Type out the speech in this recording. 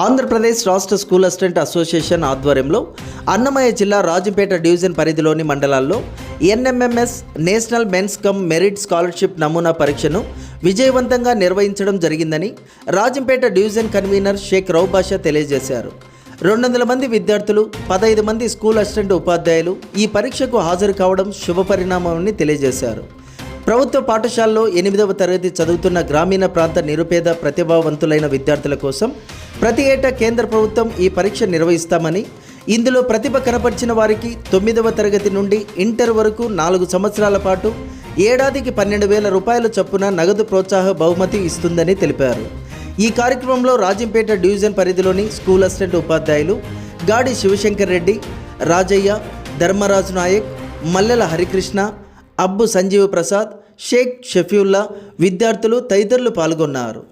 ఆంధ్రప్రదేశ్ రాష్ట్ర school assistant association ఆధ్వర్యంలో అన్నమయ్య జిల్లా రాజంపేట డివిజన్ పరిధిలోని మండలాల్లో NMMS national means cum merit scholarship నమూనా పరీక్షను విజయవంతంగా నిర్వహించడం జరిగిందని రాజంపేట డివిజన్ కన్వీనర్ షేక్ రౌబాషా తెలియజేశారు. రెండు వందల మంది విద్యార్థులు పదహైదు మంది స్కూల్ అసిస్టెంట్ ఉపాధ్యాయులు ఈ పరీక్షకు హాజరు కావడం శుభపరిణామమని తెలియజేశారు. ప్రభుత్వ పాఠశాలలో ఎనిమిదవ తరగతి చదువుతున్న గ్రామీణ ప్రాంత నిరుపేద ప్రతిభావంతులైన విద్యార్థుల కోసం ప్రతి ఏటా కేంద్ర ప్రభుత్వం ఈ పరీక్ష నిర్వహిస్తామని ఇందులో ప్రతిభ కనపరిచిన వారికి తొమ్మిదవ తరగతి నుండి ఇంటర్ వరకు నాలుగు సంవత్సరాల పాటు ఏడాదికి పన్నెండు వేల రూపాయల చొప్పున నగదు ప్రోత్సాహ బహుమతి ఇస్తుందని తెలిపారు. ఈ కార్యక్రమంలో రాజంపేట డివిజన్ పరిధిలోని స్కూల్ అసిస్టెంట్ ఉపాధ్యాయులు గాడి శివశంకర్ రెడ్డి రాజయ్య ధర్మరాజు నాయక్ మల్లెల హరికృష్ణ అబ్బు సంజీవ ప్రసాద్ షేక్ షఫీవుల్లా విద్యార్థులు తదితరులు పాల్గొన్నారు.